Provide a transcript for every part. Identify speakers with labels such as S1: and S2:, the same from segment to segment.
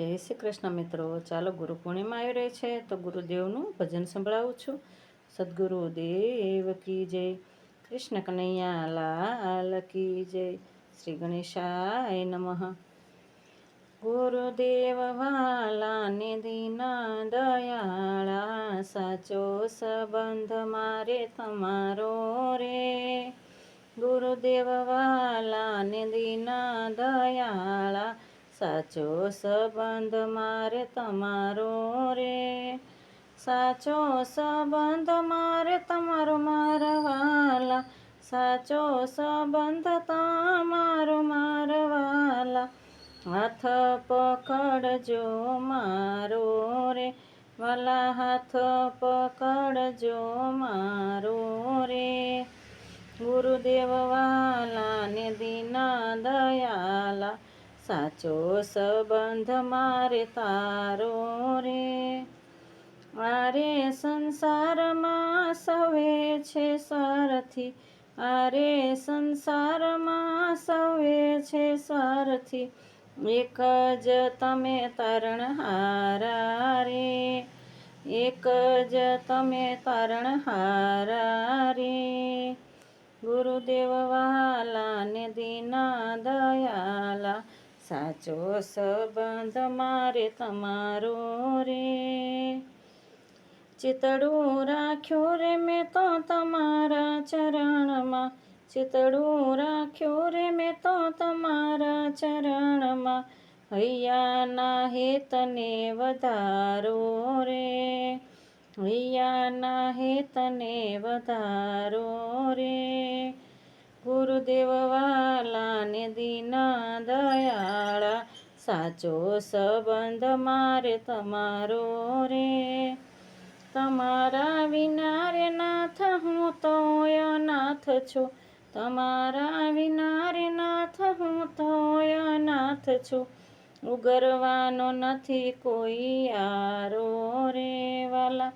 S1: જય શ્રી કૃષ્ણ મિત્રો. ચાલો ગુરુ પૂર્ણિમા આવી રહી છે તો ગુરુદેવનું ભજન સંભળાવું છું. સદગુરુ દેવ કી જય. કૃષ્ણ કનૈયા લાલ કી જય. શ્રી ગણેશાય નમઃ. ગુરુદેવ વાલા દીના દયાળા સાચો સંબંધ મારે તમારો રે. ગુરુદેવ વાલા દીના દયાળા સાચો સંબંધ મારે તમારો રે. સાચો સંબંધ મારે તમારો મારા વાલા સાચો સંબંધ તમારો મારા વાલા હાથ પકડજો મારો રે. વાલા હાથ પકડજો મારો રે. ગુરુદેવ સાચો સંબંધ મારે તારો રે. આરે સંસારમાં સવે છે સારથી. આરે સંસારમાં સવે છે સારથી. એક જ તમે તારણહારા રે. એક જ તમે તારણહારા રે. ગુરુદેવ વાલા સાચો સંબંધ મારે તમારો રે. ચિતડું રાખ્યું રે મેં તો તમારા ચરણમાં. ચિતડું રાખ્યું રે મેં તો તમારા ચરણમાં. હૈયાના હેતને વધારો રે. હૈયાના હેતને વધારો રે. ગુરુદેવ વાલા ને દીના દયાળા. સાચો સંબંધ મારે તમારો રે. તમારા વિના રે નાથ હું તો અનાથ છું. તમારા વિના રે નાથ હું તો અનાથ છું. ઉગરવાનો નથી કોઈ આરો રે વાલા.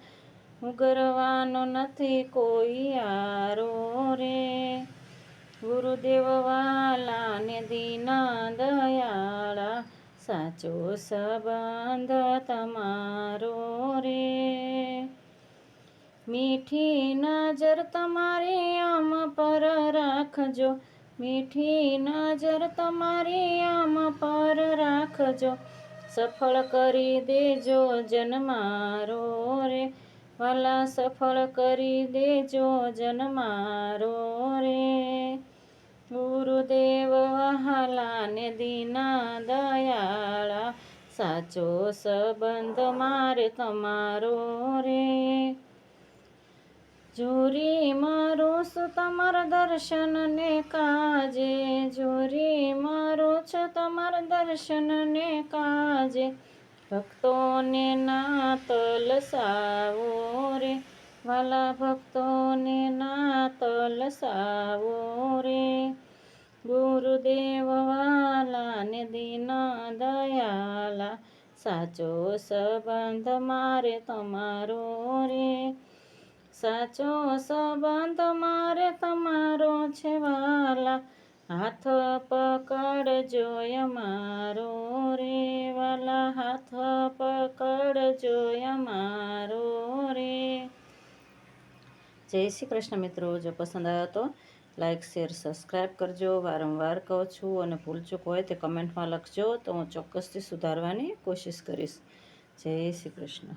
S1: ઉગરવાનો નથી કોઈ આરો રે. ગુરુદેવ વાલા ને દીના દયાળા સાચો સંબંધ તમારો રે. મીઠી નજર તમારી આમ પર રાખજો, મીઠી નજર તમારી આમ પર રાખજો. સફળ કરી દેજો જન્મારો રે, વાલા સફળ કરી દેજો જન્મારો રે. વહાલા ને દીના દયાળા, સાચો સંબંધ મારે તમારો રે. જોરી મારું છું તમારા દર્શનને કાજે, જોરી મારું છું તમારા દર્શનને કાજે. ભક્તોને નાત લસાવો રે, વાલા ભક્તોને નાત લસાવો રે. ગુરુદેવ ને દીના દયાલા સાચો સંબંધ મારે તમારો રે સાચો સંબંધ મારે તમારો છે વાલા હાથ પકડજો અમારો રે વાલા હાથ પકડજો અમારો રે જય શ્રી કૃષ્ણ મિત્રો જો પસંદ આવ્યો તો લાઇક શેર સબસ્ક્રાઈબ કરજો. વારંવાર કહું છું અને ભૂલચૂક હોય તે કમેન્ટમાં લખજો તો હું ચોક્કસથી સુધારવાની કોશિશ કરીશ. જય શ્રી કૃષ્ણ.